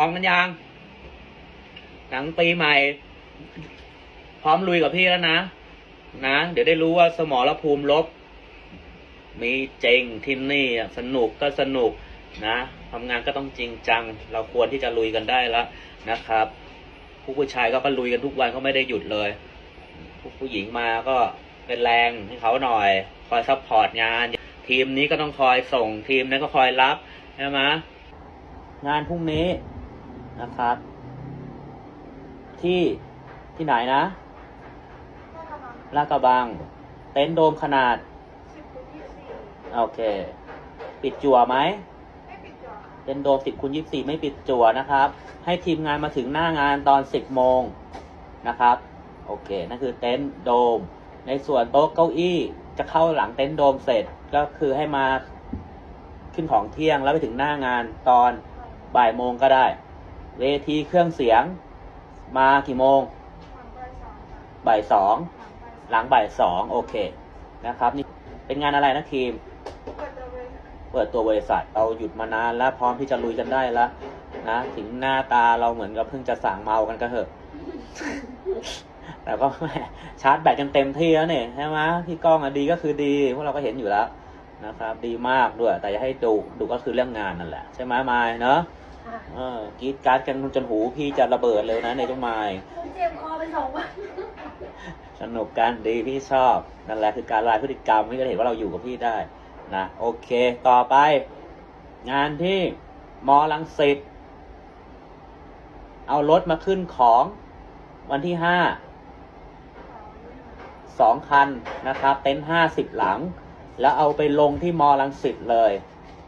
้อมกันยังหลังปีใหม่ พร้อมลุยกับพี่แล้วนะ นะ เดี๋ยวได้รู้ว่าสมรภูมิลบ มีเจงที่นี่สนุกก็สนุกนะทำงานก็ต้องจริงจัง เราควรที่จะลุยกันได้แล้วนะครับ ผู้ผู้ชายก็ก็ลุยกันทุกวันเขาไม่ได้หยุดเลย ผู้ผู้หญิงมาก็เป็นแรงให้เขาหน่อย คอยซัพพอร์ตงาน ทีมนี้ก็ต้องคอยส่งทีมนั้นก็คอยรับใช่ไหมงานพรุ่งนี้ นะครับ ที่ที่ไหนนะลาดกระบัง เต็นท์โดมขนาดสิบคูณยี่สิบสี่โอเค ปิดจั่วไหมไม่ปิดจอค่ะเป็นโดมสิบคูณยี่สี่ไม่ปิดจั่วนะครับ ให้ทีมงานมาถึงหน้างานตอนสิบโมงนะครับ โอเค นั่นคือเต็นท์โดม ในส่วนโต๊ะเก้าอี้จะเข้าหลังเต็นท์โดมเสร็จก็คือให้มาขึ้นของเที่ยงแล้วไปถึงหน้างานตอนบ่ายโมงก็ได้ เวทีเครื่องเสียง มากี่โมงทางใบสองค่ะบ่ายสองทางใบหลังบ่ายสองโอเคนะครับนี่เป็นงานอะไรนะทีมเปิดตัวเลยเปิดตัวบริษัทเราหยุดมานานแล้วพร้อมที่จะลุยกันได้แล้วนะถึงหน้าตาเราเหมือนกับเพิ่งจะสั่งเมากันก็เถอะ แต่ก็แหม่ชาร์จแบตกันเต็มที่แล้วเนี่ยใช่ไหมพี่ก้องอะดีก็คือดีพวกเราก็เห็นอยู่แล้วนะครับ ดีมากด้วย แต่อย่าให้ดุดุก็คือเรื่องงานนั่นแหละ ใช่ไหมมายเนาะค่ะ เออกรีดการ์ดกันจนหูพี่จะระเบิดเลยนะในเจ้าไมายเจ็บคอไปสองวันสนุกกันดีพี่ชอบ นั่นแหละคือการลายพฤติกรรมพี่ก็เห็นว่าเราอยู่กับพี่ได้นะโอเคต่อไป งานที่มอลังสิตเอารถมาขึ้นของวันที่ห้าสองคันนะครับ เต็นท์ห้าสิบหลัง แล้วเอาไปลงที่มอลังสิตเลย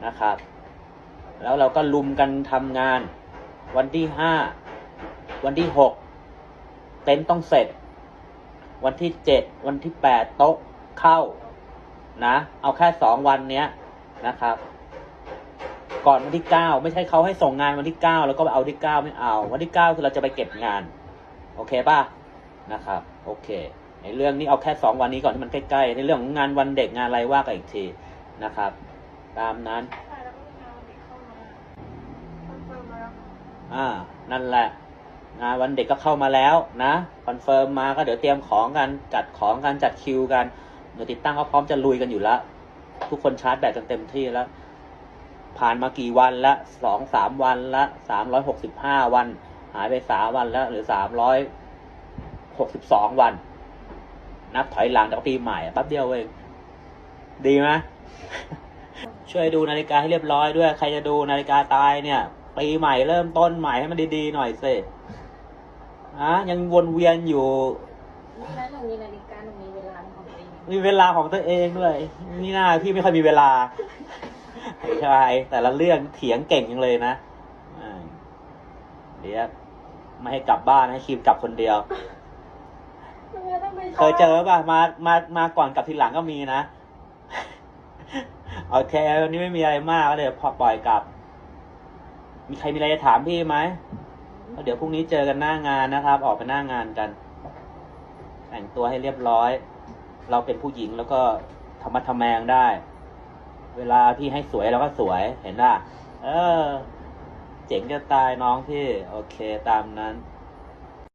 นะครับ แล้วเราก็ลุมกันทำงาน วันที่ห้าวันที่หกเต็นท์ต้องเสร็จ วันที่เจ็ดวันที่แปดโต๊ะเข้านะ เอาแค่สองวันเนี้ยนะครับ ก่อนวันที่เก้าไม่ใช่เขาให้ส่งงานวันที่เก้าแล้วก็ไปเอาที่เก้าไม่เอา วันที่เก้าคือเราจะไปเก็บงาน โอเคป่ะนะครับ โอเค ในเรื่องนี้เอาแค่สองวันนี้ก่อนที่มันใกล้ๆในเรื่องของงานวันเด็กงานอะไรว่ากันอีกทีนะครับ ตามนั้นวันเด็กเข้ามาคอนเฟิร์มแล้วค่ะ อ่า นั่นแหละงานวันเด็กก็เข้ามาแล้วนะคอนเฟิร์มมาก็เดี๋ยวเตรียมของกันจัดของกันจัดคิวกันเดี๋ยวติดตั้งก็พร้อมจะลุยกันอยู่แล้ว ทุกคนชาร์จแบตกันเต็มที่แล้ว ผ่านมากี่วันละสองสามวันละสามร้อยหกสิบห้าวัน หายไปสามวันแล้วหรือสามร้อยหกสิบสองวัน นับถอยหลังจากปีใหม่อะแป๊บเดียวเอง ดีไหมช่วยดูนาฬิกาให้เรียบร้อยด้วย ใครจะดูนาฬิกาตายเนี่ย ปีใหม่เริ่มต้นใหม่ให้มันดีๆหน่อยสิอะยังวนเวียนอยู่แล้วหนูมีนาฬิกาหนูมีเวลาของตัวเองมีเวลาของตัวเองด้วย นี่น่าพี่ไม่ค่อยมีเวลาใช่แต่ละเรื่องเถียงเก่งจังเลยนะอ่าเดี๋ยวไม่ให้กลับบ้านให้คิมกลับคนเดียวทำไมต้องไปเคยเจอป่ะมามามาก่อนกลับทีหลังก็มีนะ โอเควันนี้ไม่มีอะไรมากก็เดี๋ยวพอปล่อยกลับ มีใครมีอะไรจะถามพี่ไหมแล้วเดี๋ยวพรุ่งนี้เจอกันหน้างานนะครับ ออกไปหน้างานกัน แต่งตัวให้เรียบร้อย เราเป็นผู้หญิงแล้วก็ธรรมะทแมงได้ เวลาพี่ให้สวยเราก็สวยเห็นป่ะเออ เจ๋งจะตายน้องพี่ โอเคตามนั้น